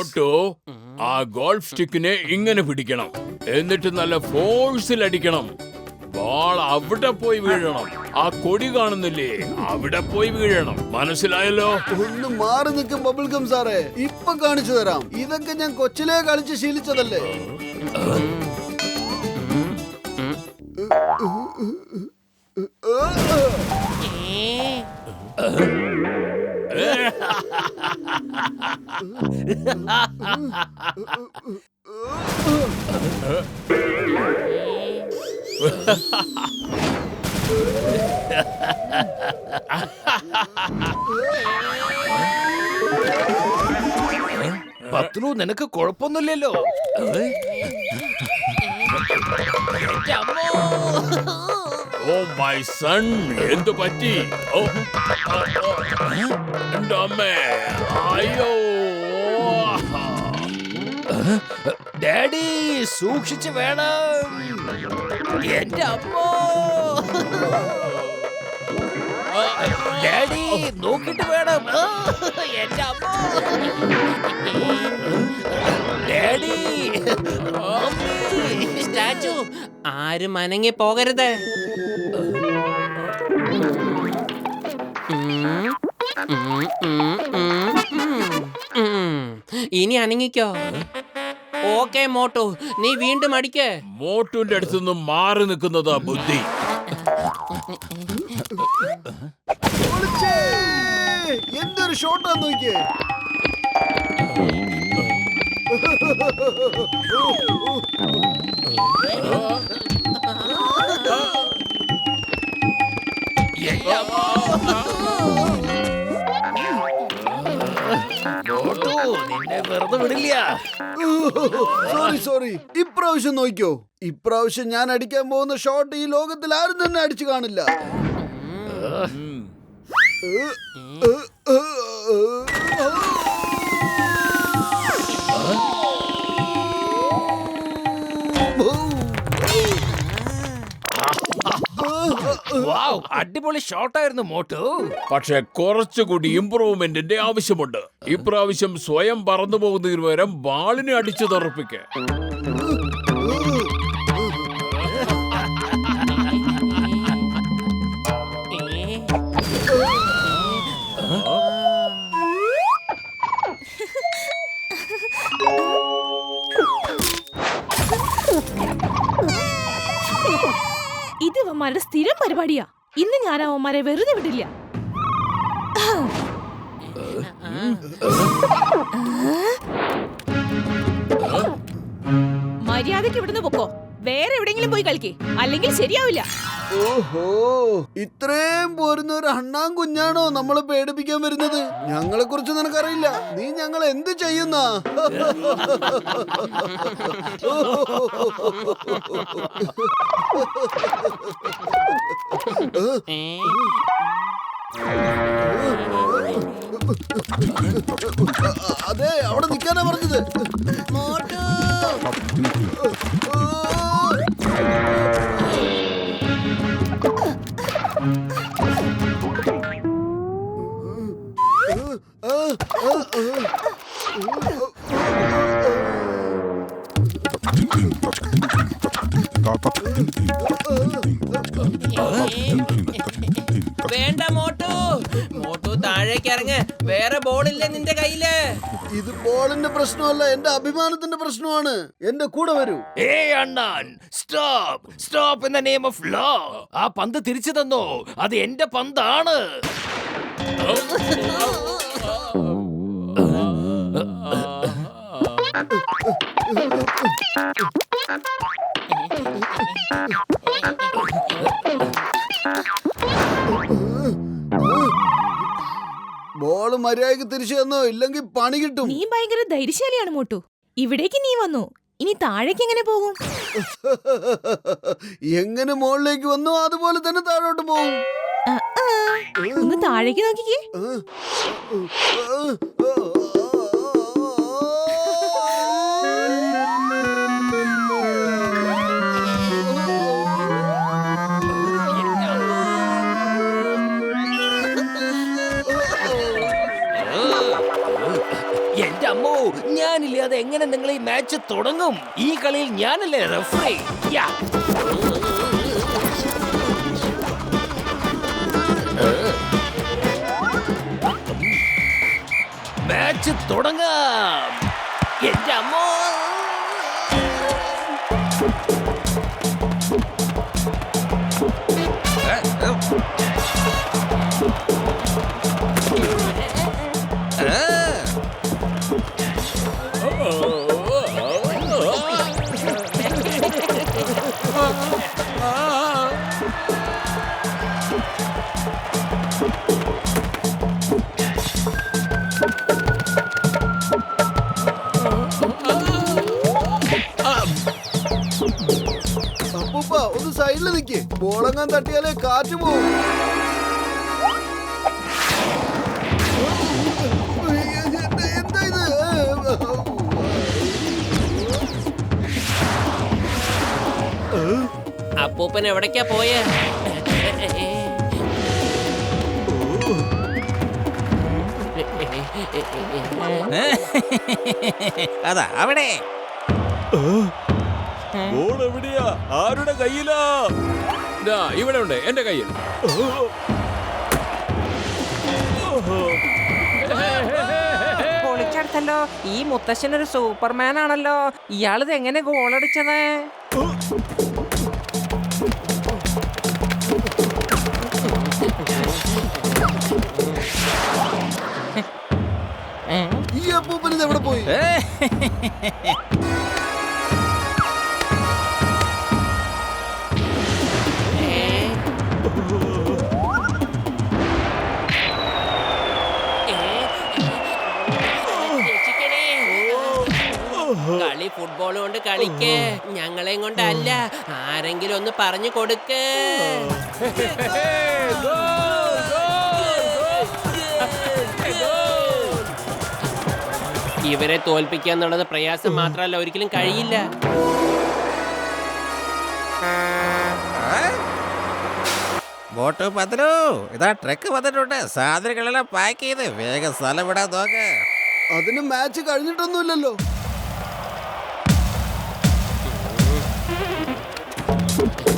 Auto ആ golf സ്റ്റിക്കിനെ ഇങ്ങനെ പിടിക്കണം. എന്നിട്ട് നല്ല ഫോഴ്സിൽ അടിക്കണം. ബോൾ അവിടെ പോയി വീഴണം. ആ കൊടി കാണുന്നില്ലേ? അവിടെ പോയി വീഴണം. മനസ്സിലായല്ലോ? ഒന്ന് മാറി നിൽക്കും ബബിൾ ഗം സാറേ. ഇപ്പൊ കാണിച്ചു തരാം. ഇതൊക്കെ ഞാൻ കൊച്ചിലേ കളിച്ച് ശീലിച്ചതല്ലേ? പത്രു നിനക്ക് കുഴപ്പമൊന്നുമില്ലല്ലോ. ഓ മൈ സൺ എന്തു പറ്റി? ഓ എന്റെ അമ്മേ. ഡാഡി സൂക്ഷിച്ചു വേണം. എന്റെ അമ്മോ. ഡാഡി നോക്കിട്ട് വേണം. എന്റെ അമ്മോ. ഡാഡി സ്റ്റാച്ചു ആരും അനങ്ങി പോകരുത്. ഇനി അനങ്ങിക്കോ. ഓക്കെ മോട്ടു. നീ വീണ്ടും അടിക്ക്. മോട്ടുവിന്റെ അടുത്തുനിന്ന് മാറി നിൽക്കുന്നതാ ബുദ്ധി! എന്തൊരു ഷോട്ടാ നോക്കിയേ. മോട്ടു നിന്നെ വെറുതെ വിടില്ല. Sorry sorry. ഇപ്രാവശ്യം നോക്കിയോ ഇപ്രാവശ്യം ഞാൻ അടിക്കാൻ പോകുന്ന ഷോട്ട് ഈ ലോകത്തിൽ ആരും തന്നെ അടിച്ചു കാണില്ല. അടിപൊളി ഷോട്ടായിരുന്നു മോട്ടു. പക്ഷെ കുറച്ചുകൂടി ഇംപ്രൂവ്മെന്റിന്റെ ആവശ്യമുണ്ട്. ഇപ്രാവശ്യം സ്വയം പറന്നു പോകുന്നതിന് പകരം ബാളിനെ അടിച്ചു തെറപ്പിക്ക്. ഇത് അവന്മാരുടെ സ്ഥിരം പരിപാടിയാ. ഇന്ന് ഞാൻ അവന്മാരെ വെറുതെ വിടില്ല. കളിക്കേ അല്ലെങ്കിൽ ശരിയാവില്ല. ഓഹോ ഇത്രയും പോരുന്ന ഒരു അണ്ണാൻ കുഞ്ഞാണോ നമ്മളെ പേടിപ്പിക്കാൻ വരുന്നത്? ഞങ്ങളെ കുറിച്ച് നിനക്കറിയില്ല. നീ ഞങ്ങൾ എന്ത് ചെയ്യുന്ന? അതെ അവിടെ നിൽക്കാനാ പറഞ്ഞത്. വേണ്ട മോട്ടു ബോളില്ല നിന്റെ കയ്യിൽ? ഇത് ബോളിന്റെ പ്രശ്നമല്ല എന്റെ അഭിമാനത്തിന്റെ പ്രശ്നമാണ്. എന്റെ കൂടെ വരൂ. ഏ അണ്ണാൻ stop stop in the name of law ആ പന്ത് തിരിച്ചു തന്നോ? അത് എന്റെ പന്താണ്. തിരിച്ചു തന്നോ ഇല്ലെങ്കിൽ പണി കിട്ടും. നീ ഭയങ്കര ധൈര്യശാലിയാണ് മോട്ടു. ഇവിടേക്ക് നീ വന്നു. ഇനി താഴേക്ക് എങ്ങനെ പോകും? എങ്ങനെ മുകളിലേക്ക് വന്നു? അതുപോലെ തന്നെ താഴോട്ട് പോകും. ഒന്ന് താഴേക്ക് നോക്കിക്കേ. എന്റെ അമ്മോ ഞാനില്ലാതെ എങ്ങനെ നിങ്ങൾ ഈ മാച്ച് തുടങ്ങും? ഈ കളിയിൽ ഞാനല്ലേ റെഫറി യാ. മാച്ച് തുടങ്ങാം. എന്റെ അമ്മോ. നിക്ക് ബോളങ്ങാൻ തട്ടിയാലേ കാറ്റ് എന്താ ഇത് അപ്പൂപ്പൻ എവിടേക്കാ പോയേ? അതാ അവിടെ. ബോൾ എവിടെയാ? ആരുടെ കയ്യിലാ? ദാ ഇവിടെ ഉണ്ട് എന്റെ കയ്യിൽ. പൊളിച്ചടുത്തല്ലോ. ഈ മുത്തശ്ശൻ ഒരു സൂപ്പർമാൻ ആണല്ലോ. ഇയാളിത് എങ്ങനെ ഗോളടിച്ചത് ഈ അപ്പൂപ്പൻ ഇത് എവിടെ പോയി കളി ഫുട്ബോൾ കൊണ്ട് കളിക്കേ. ഞങ്ങളെ കൊണ്ടല്ല. ആരെങ്കിലും ഒന്ന് പറഞ്ഞു കൊടുക്കേ. ഇവരെ തോൽപ്പിക്കുക എന്നുള്ളത് പ്രയാസം മാത്രമല്ല ഒരിക്കലും കഴിയില്ല. ബോട്ട് പതിനു. ഇതാ ട്രക്ക് വന്നിട്ടുണ്ട് സാധനങ്ങളെല്ലാം പാക്ക് ചെയ്ത് വേഗം സ്ഥലം വിടാൻ നോക്ക്. അതിന് മാച്ച് കഴിഞ്ഞിട്ടൊന്നുമില്ലല്ലോ. thank you